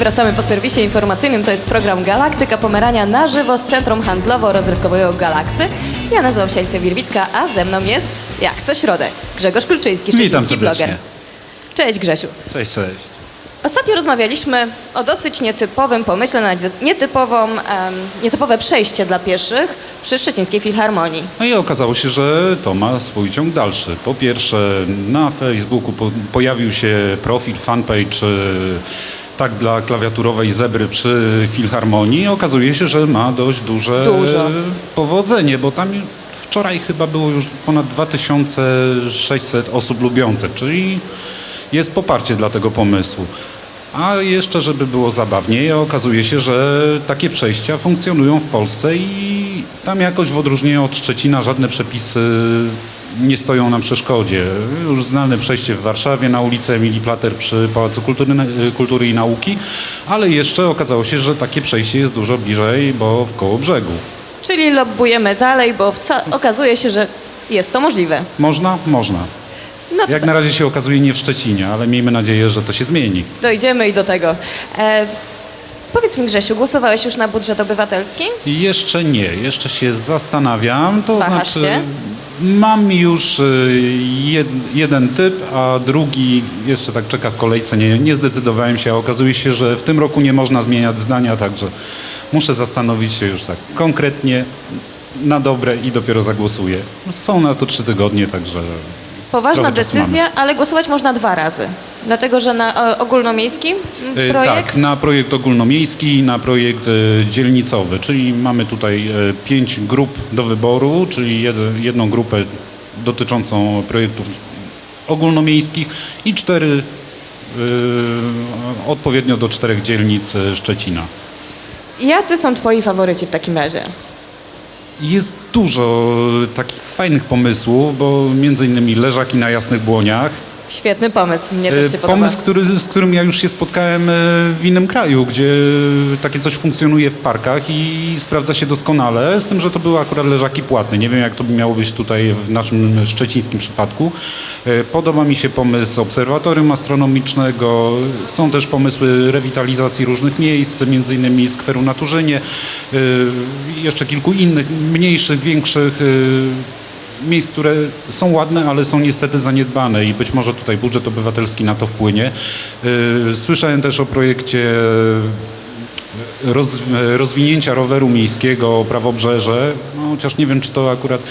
wracamy po serwisie informacyjnym. To jest program Galaktyka Pomerania na żywo z Centrum Handlowo-Rozrywkowego Galaksy. Ja nazywam się Alicja Wirwicka, a ze mną jest, jak co środę, Grzegorz Kulczyński, szczeciński bloger. Cześć Grzesiu. Cześć, cześć. Ostatnio rozmawialiśmy o dosyć nietypowym pomyśle na nietypową, em, nietypowe przejście dla pieszych przy Szczecińskiej Filharmonii. No i okazało się, że to ma swój ciąg dalszy. Po pierwsze, na Facebooku po, pojawił się profil, fanpage e, tak dla klawiaturowej zebry przy Filharmonii. Okazuje się, że ma dość duże Dużo. powodzenie, bo tam wczoraj chyba było już ponad 2600 osób lubiących, czyli jest poparcie dla tego pomysłu. A jeszcze, żeby było zabawniej, okazuje się, że takie przejścia funkcjonują w Polsce i tam jakoś w odróżnieniu od Szczecina żadne przepisy nie stoją na przeszkodzie. Już znane przejście w Warszawie na ulicę Emilii Plater przy Pałacu Kultury, Kultury i Nauki, ale jeszcze okazało się, że takie przejście jest dużo bliżej, bo w koło brzegu. Czyli lobbujemy dalej, bo okazuje się, że jest to możliwe. Można? Można. No Jak na razie się okazuje nie w Szczecinie, ale miejmy nadzieję, że to się zmieni. dojdziemy i do tego. E, powiedz mi Grzesiu, głosowałeś już na budżet obywatelski? Jeszcze nie, jeszcze się zastanawiam. To Wahasz znaczy, się? Mam już y, jed, jeden typ, a drugi jeszcze tak czeka w kolejce. Nie, nie zdecydowałem się, a okazuje się, że w tym roku nie można zmieniać zdania, także muszę zastanowić się już tak konkretnie na dobre i dopiero zagłosuję. Są na to trzy tygodnie, także Poważna decyzja, ale głosować można dwa razy. Dlatego, że na e, ogólnomiejski Y, projekt Tak, na projekt ogólnomiejski i na projekt y, dzielnicowy, czyli mamy tutaj pięć grup do wyboru, czyli jed- jedną grupę dotyczącą projektów ogólnomiejskich i cztery odpowiednio do czterech dzielnic Szczecina. Jacy są twoi faworyci w takim razie? Jest dużo takich fajnych pomysłów, bo między innymi leżaki na jasnych błoniach, Świetny pomysł, mnie też się E, podoba. Pomysł, który, z którym ja już się spotkałem e, w innym kraju, gdzie takie coś funkcjonuje w parkach i sprawdza się doskonale, z tym, że to były akurat leżaki płatne. Nie wiem, jak to by miało być tutaj w naszym szczecińskim przypadku. E, Podoba mi się pomysł obserwatorium astronomicznego. Są też pomysły rewitalizacji różnych miejsc, między innymi skweru na Turzynie, jeszcze kilku innych, mniejszych, większych miejsc, które są ładne, ale są niestety zaniedbane i być może tutaj budżet obywatelski na to wpłynie. Yy, Słyszałem też o projekcie roz, rozwinięcia roweru miejskiego Prawobrzeże, no, chociaż nie wiem, czy to akurat...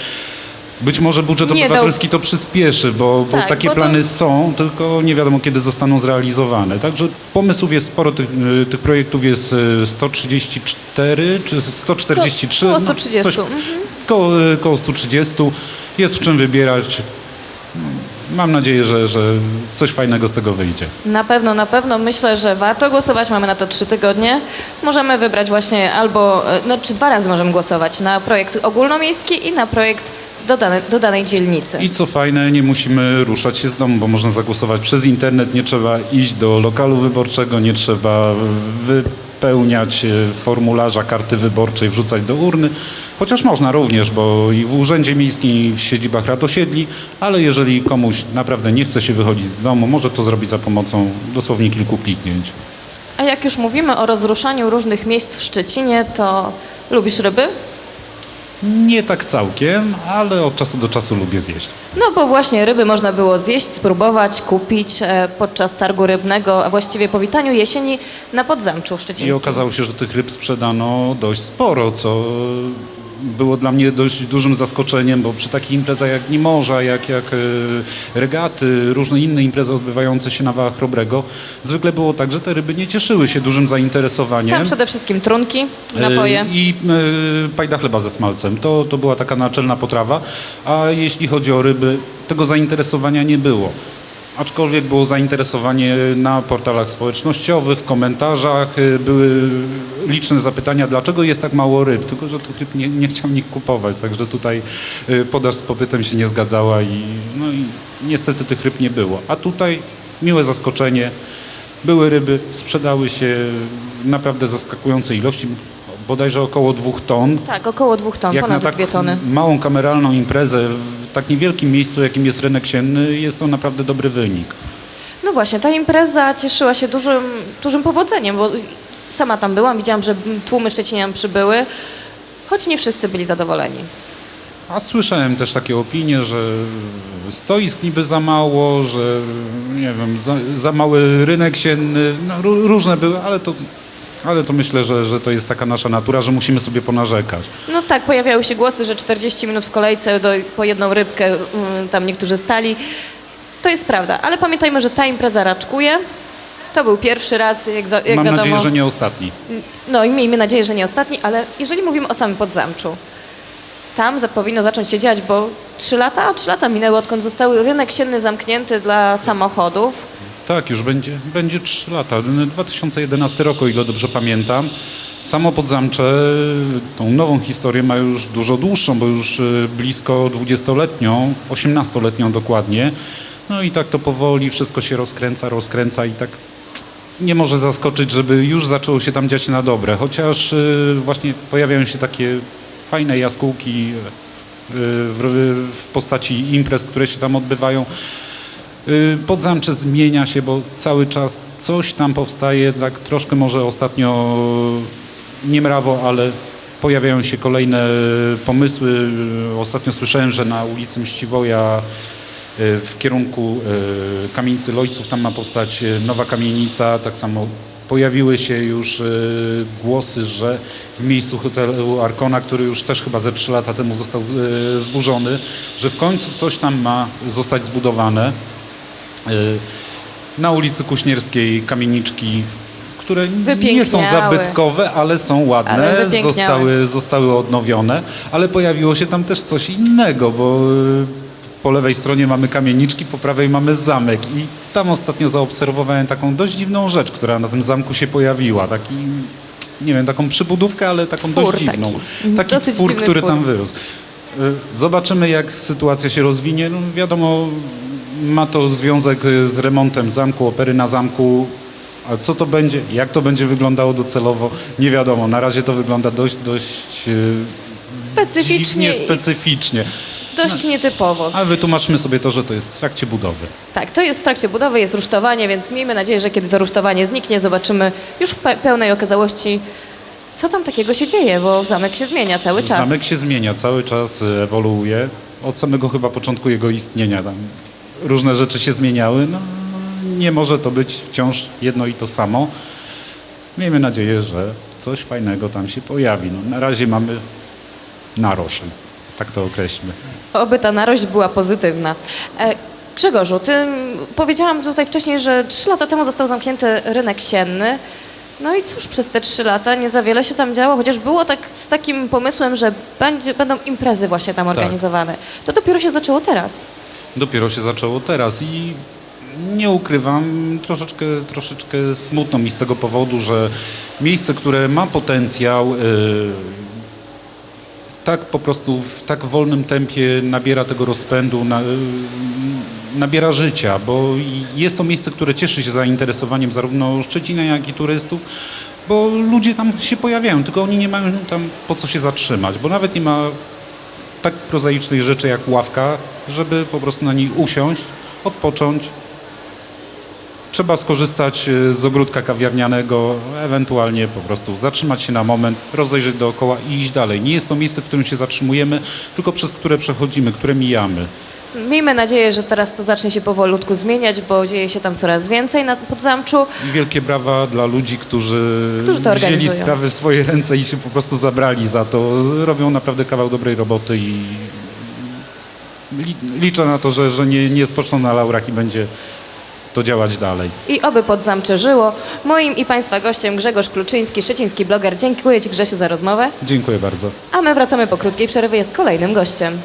Być może budżet Nie, obywatelski to przyspieszy, bo, bo Tak, takie bo to- plany są, tylko nie wiadomo kiedy zostaną zrealizowane. Także pomysłów jest sporo, tych, y, tych projektów jest y, 134 czy 143. Koło no, 130. coś- Mhm. Koło, koło 130. Jest w czym wybierać. Mam nadzieję, że, że coś fajnego z tego wyjdzie. Na pewno, na pewno. Myślę, że warto głosować. Mamy na to trzy tygodnie. Możemy wybrać właśnie albo, e, no czy dwa razy możemy głosować na projekt ogólnomiejski i na projekt do, dane, do danej dzielnicy. I co fajne, nie musimy ruszać się z domu, bo można zagłosować przez internet. Nie trzeba iść do lokalu wyborczego, nie trzeba wypełniać e, formularza karty wyborczej, wrzucać do urny. Chociaż można również, bo i w Urzędzie Miejskim, i w siedzibach rad osiedli, ale jeżeli komuś naprawdę nie chce się wychodzić z domu, może to zrobić za pomocą dosłownie kilku kliknięć. A jak już mówimy o rozruszaniu różnych miejsc w Szczecinie, to lubisz ryby? Nie tak całkiem, ale od czasu do czasu lubię zjeść. No bo właśnie ryby można było zjeść, spróbować, kupić e, podczas targu rybnego, a właściwie po witaniu jesieni na Podzamczu I Szczecińskim. okazało się, że tych ryb sprzedano dość sporo, co było dla mnie dość dużym zaskoczeniem, bo przy takich imprezach jak Dni Morza, jak, jak e, regaty, różne inne imprezy odbywające się na Wałach Chrobrego, zwykle było tak, że te ryby nie cieszyły się dużym zainteresowaniem. Tam przede wszystkim trunki, napoje. E, I e, pajda chleba ze smalcem. To, to była taka naczelna potrawa. A jeśli chodzi o ryby, tego zainteresowania nie było. Aczkolwiek było zainteresowanie na portalach społecznościowych, w komentarzach. e, Były liczne zapytania, dlaczego jest tak mało ryb. Tylko, że tych ryb nie, nie chciał nikt kupować. Także tutaj e, podaż z popytem się nie zgadzała i, no i niestety tych ryb nie było. A tutaj miłe zaskoczenie. Były ryby, sprzedały się w naprawdę zaskakującej ilości, bodajże około dwóch ton. Tak, około dwóch ton, Jak ponad na tak dwie tony. małą kameralną imprezę w tak niewielkim miejscu, jakim jest rynek sienny, jest to naprawdę dobry wynik. No właśnie, ta impreza cieszyła się dużym, dużym powodzeniem, bo sama tam byłam, widziałam, że tłumy Szczecinian przybyły, choć nie wszyscy byli zadowoleni. A słyszałem też takie opinie, że stoisk niby za mało, że nie wiem, za, za mały rynek sienny, no, ró- różne były, ale to, ale to myślę, że, że to jest taka nasza natura, że musimy sobie ponarzekać. No tak, pojawiały się głosy, że 40 minut w kolejce do, po jedną rybkę mm, tam niektórzy stali. To jest prawda, ale pamiętajmy, że ta impreza raczkuje. To był pierwszy raz, jak, za, jak Mam wiadomo. nadzieję, że nie ostatni. No i miejmy nadzieję, że nie ostatni, ale jeżeli mówimy o samym Podzamczu, tam za, powinno zacząć się dziać, bo trzy lata, a trzy lata minęły, odkąd został rynek sienny zamknięty dla samochodów. Tak, już będzie, będzie 3 lata. 2011 rok, o ile dobrze pamiętam. Samo Podzamcze, tą nową historię ma już dużo dłuższą, bo już y, blisko 20-letnią, 18-letnią dokładnie. No i tak to powoli wszystko się rozkręca, rozkręca i tak nie może zaskoczyć, żeby już zaczęło się tam dziać na dobre. Chociaż y, właśnie pojawiają się takie fajne jaskółki y, w, w postaci imprez, które się tam odbywają. Y, Podzamcze zmienia się, bo cały czas coś tam powstaje, tak troszkę może ostatnio niemrawo, ale pojawiają się kolejne pomysły. Y, Ostatnio słyszałem, że na ulicy Mściwoja y, w kierunku y, kamienicy Lojców tam ma powstać y, nowa kamienica, tak samo pojawiły się już y, głosy, że w miejscu hotelu Arkona, który już też chyba ze 3 lata temu został y, zburzony, że w końcu coś tam ma zostać zbudowane. Na ulicy Kuśnierskiej kamieniczki, które nie są zabytkowe, ale są ładne, Ale zostały, zostały odnowione, ale pojawiło się tam też coś innego, bo y, po lewej stronie mamy kamieniczki, po prawej mamy zamek i tam ostatnio zaobserwowałem taką dość dziwną rzecz, która na tym zamku się pojawiła, taki nie wiem, taką przybudówkę, ale taką Twór dość dziwną. taki. Taki Dosyć twór, który twór. tam wyrósł. Y, Zobaczymy, jak sytuacja się rozwinie. No, wiadomo, ma to związek y, z remontem zamku, opery na zamku. A co to będzie, jak to będzie wyglądało docelowo, nie wiadomo. Na razie to wygląda dość, dość y, Specyficznie specyficznie. dość nietypowo. Ale wytłumaczmy sobie to, że to jest w trakcie budowy. Tak, to jest w trakcie budowy, jest rusztowanie, więc miejmy nadzieję, że kiedy to rusztowanie zniknie, zobaczymy już w pe- pełnej okazałości, co tam takiego się dzieje, bo zamek się zmienia cały czas. Zamek się zmienia, cały czas y, ewoluuje. Od samego chyba początku jego istnienia. Tam różne rzeczy się zmieniały. No, nie może to być wciąż jedno i to samo. Miejmy nadzieję, że coś fajnego tam się pojawi. No, na razie mamy narożę. Tak to określmy. Oby ta narość była pozytywna. E, Grzegorzu, ty powiedziałam tutaj wcześniej, że trzy lata temu został zamknięty rynek sienny. No i cóż, przez te trzy lata nie za wiele się tam działo, chociaż było tak z takim pomysłem, że będzie, będą imprezy właśnie tam organizowane. To dopiero się zaczęło teraz. Dopiero się zaczęło teraz i nie ukrywam, troszeczkę, troszeczkę smutno mi z tego powodu, że miejsce, które ma potencjał, yy, tak po prostu w tak wolnym tempie nabiera tego rozpędu, na, yy, nabiera życia, bo jest to miejsce, które cieszy się zainteresowaniem zarówno Szczecina, jak i turystów, bo ludzie tam się pojawiają, tylko oni nie mają tam po co się zatrzymać, bo nawet nie ma tak prozaicznej rzeczy jak ławka, żeby po prostu na niej usiąść, odpocząć. Trzeba skorzystać y, z ogródka kawiarnianego, ewentualnie po prostu zatrzymać się na moment, rozejrzeć dookoła i iść dalej. Nie jest to miejsce, w którym się zatrzymujemy, tylko przez które przechodzimy, które mijamy. Miejmy nadzieję, że teraz to zacznie się powolutku zmieniać, bo dzieje się tam coraz więcej na Podzamczu. I wielkie brawa dla ludzi, którzy, Którzy to wzięli sprawy w swoje ręce i się po prostu zabrali za to. Robią naprawdę kawał dobrej roboty i li- liczę na to, że, że nie, nie spoczną na laurach i będzie to działać dalej. I oby Podzamcze żyło. Moim i Państwa gościem Grzegorz Kluczyński, szczeciński bloger. Dziękuję Ci Grzesiu za rozmowę. Dziękuję bardzo. A my wracamy po krótkiej przerwie z kolejnym gościem.